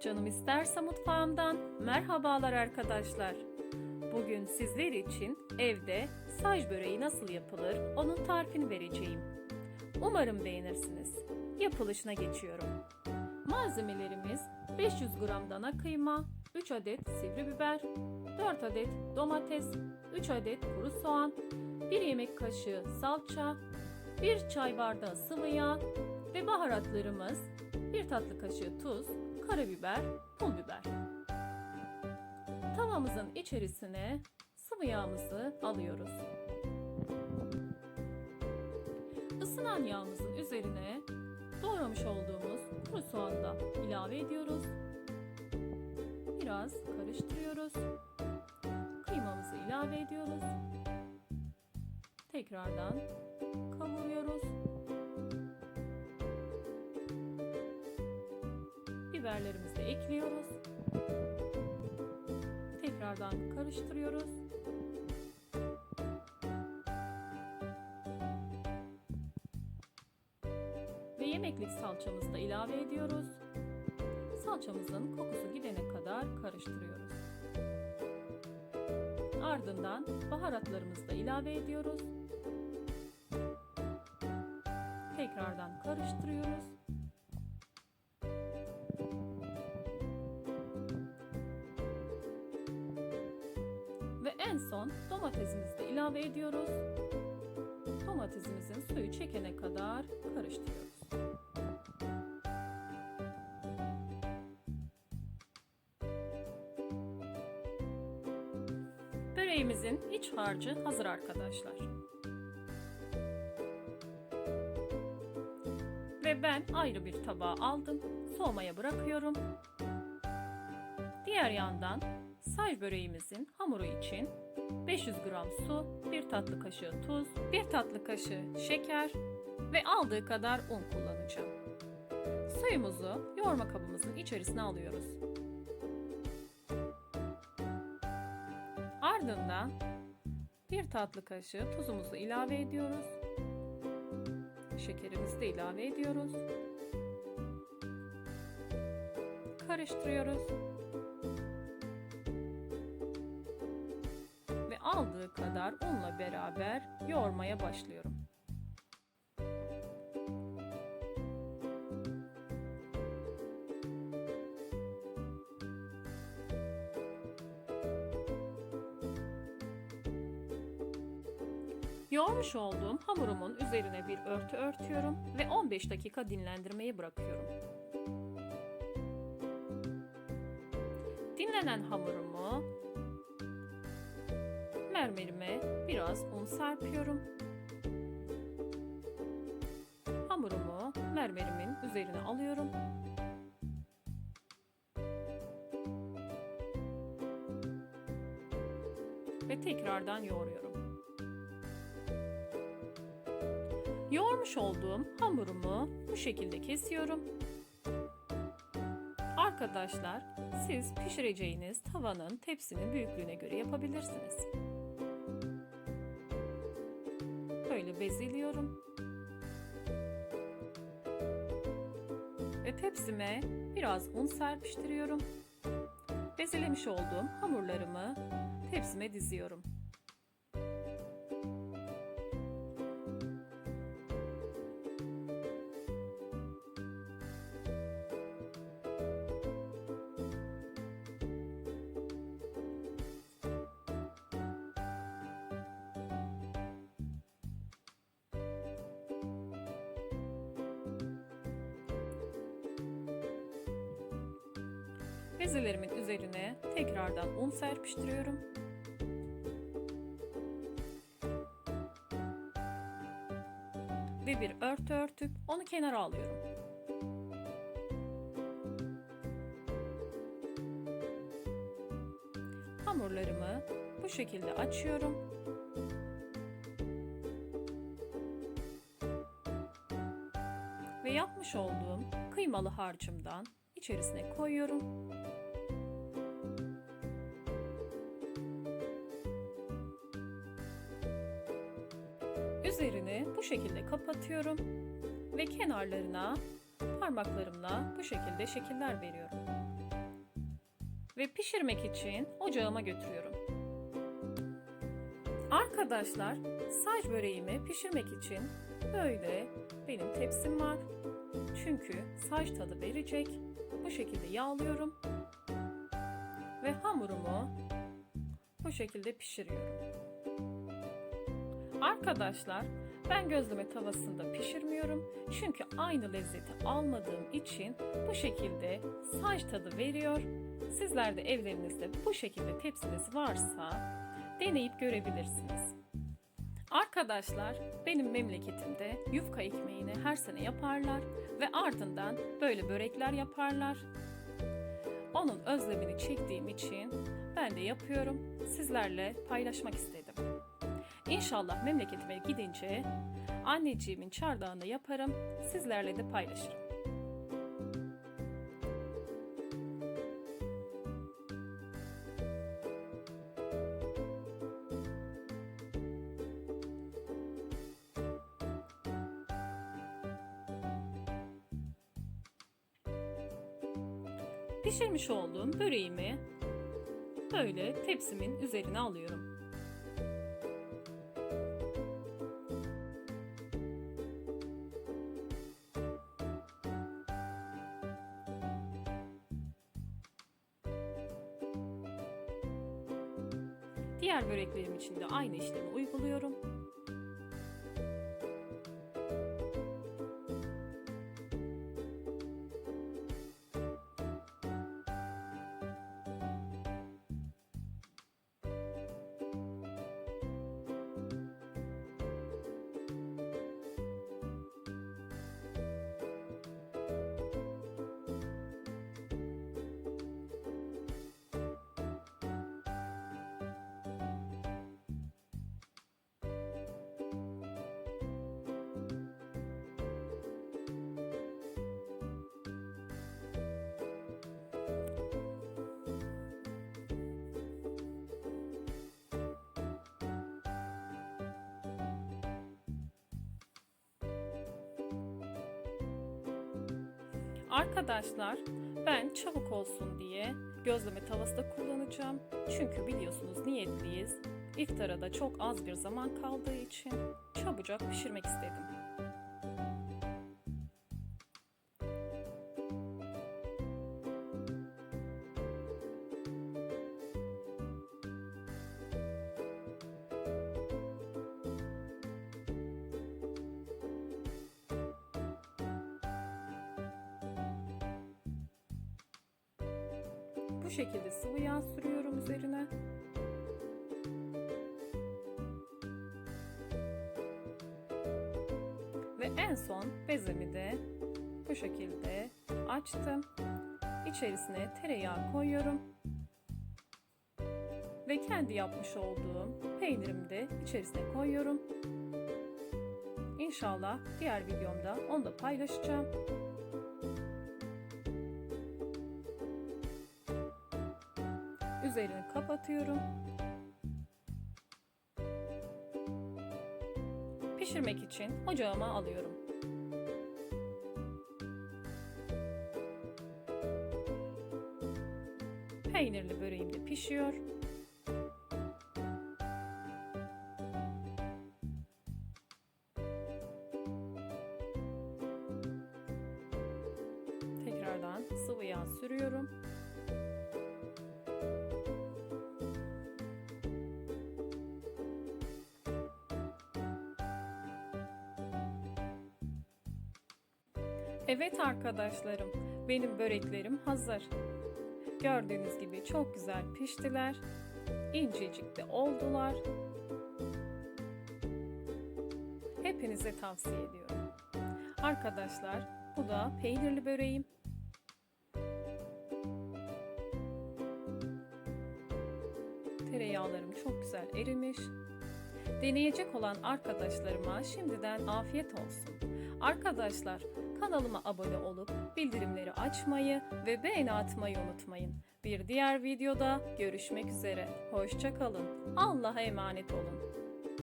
Canım isterse mutfağımdan merhabalar arkadaşlar. Bugün sizler için evde saj böreği nasıl yapılır onun tarifini vereceğim. Umarım beğenirsiniz. Yapılışına geçiyorum. Malzemelerimiz 500 gram dana kıyma, 3 adet sivri biber, 4 adet domates, 3 adet kuru soğan, 1 yemek kaşığı salça, 1 çay bardağı sıvı yağ ve baharatlarımız 1 tatlı kaşığı tuz, karabiber, pul biber. Tavamızın içerisine sıvı yağımızı alıyoruz. Isınan yağımızın üzerine doğramış olduğumuz kuru soğanı da ilave ediyoruz. Biraz karıştırıyoruz. Kıymamızı ilave ediyoruz. Tekrardan kavuruyoruz. Biberlerimizi ekliyoruz. Tekrardan karıştırıyoruz. Ve yemeklik salçamızı da ilave ediyoruz. Salçamızın kokusu gidene kadar karıştırıyoruz. Ardından baharatlarımızı da ilave ediyoruz. Tekrardan karıştırıyoruz. En son domatesimizi de ilave ediyoruz. Domatesimizin suyu çekene kadar karıştırıyoruz. Böreğimizin iç harcı hazır arkadaşlar. Ve ben ayrı bir tabağa aldım. Soğumaya bırakıyorum. Diğer yandan saj böreğimizin hamuru için 500 gram su, 1 tatlı kaşığı tuz, 1 tatlı kaşığı şeker ve aldığı kadar un kullanacağım. Suyumuzu yoğurma kabımızın içerisine alıyoruz. Ardından 1 tatlı kaşığı tuzumuzu ilave ediyoruz. Şekerimizi de ilave ediyoruz. Karıştırıyoruz. Kadar unla beraber yoğurmaya başlıyorum. Yoğurmuş olduğum hamurumun üzerine bir örtü örtüyorum ve 15 dakika dinlendirmeye bırakıyorum. Dinlenen hamurumu mermerime biraz un serpiyorum. Hamurumu mermerimin üzerine alıyorum. Ve tekrardan yoğuruyorum. Yoğurmuş olduğum hamurumu bu şekilde kesiyorum. Arkadaşlar, siz pişireceğiniz tavanın tepsinin büyüklüğüne göre yapabilirsiniz. Bezeliyorum. Ve tepsime biraz un serpiştiriyorum. Bezelemiş olduğum hamurlarımı tepsime diziyorum. Bezelerimin üzerine tekrardan un serpiştiriyorum. Ve bir örtü örtüp onu kenara alıyorum. Hamurlarımı bu şekilde açıyorum. Ve yapmış olduğum kıymalı harcımdan içerisine koyuyorum. Şekilde kapatıyorum ve kenarlarına parmaklarımla bu şekilde şekiller veriyorum. ve pişirmek için ocağıma götürüyorum. Arkadaşlar, saç böreğimi pişirmek için böyle benim tepsim var. Çünkü saç tadı verecek. Bu şekilde yağlıyorum. Ve hamurumu bu şekilde pişiriyorum. Arkadaşlar, ben gözleme tavasında pişirmiyorum. Çünkü aynı lezzeti almadığım için bu şekilde saç tadı veriyor. Sizler de evlerinizde bu şekilde tepsiniz varsa deneyip görebilirsiniz. Arkadaşlar benim memleketimde yufka ekmeğini her sene yaparlar ve ardından böyle börekler yaparlar. Onun özlemini çektiğim için ben de yapıyorum. Sizlerle paylaşmak istedim. İnşallah memleketime gidince anneciğimin çardağında yaparım. Sizlerle de paylaşırım. Pişirmiş olduğum böreğimi böyle tepsimin üzerine alıyorum. Diğer böreklerim için de aynı işlemi uyguluyorum. Arkadaşlar ben çabuk olsun diye gözleme tavası da kullanacağım. Çünkü biliyorsunuz niyetliyiz. İftara da çok az bir zaman kaldığı için çabucak pişirmek istedim. Bu şekilde sıvı yağ sürüyorum üzerine. Ve en son bezemi de bu şekilde açtım. İçerisine tereyağı koyuyorum. Ve kendi yapmış olduğum peynirimi de içerisine koyuyorum. İnşallah diğer videomda onu da paylaşacağım. Üzerini kapatıyorum. Pişirmek için ocağıma alıyorum. Peynirli böreğim de pişiyor. Tekrardan sıvı yağ sürüyorum. Evet arkadaşlarım, benim böreklerim hazır. Gördüğünüz gibi çok güzel piştiler. İncecik de oldular. Hepinize tavsiye ediyorum. Arkadaşlar, bu da peynirli böreğim. Tereyağlarım çok güzel erimiş. Deneyecek olan arkadaşlarıma şimdiden afiyet olsun. Arkadaşlar kanalıma abone olup bildirimleri açmayı ve beğeni atmayı unutmayın. Bir diğer videoda görüşmek üzere. Hoşçakalın. Allah'a emanet olun.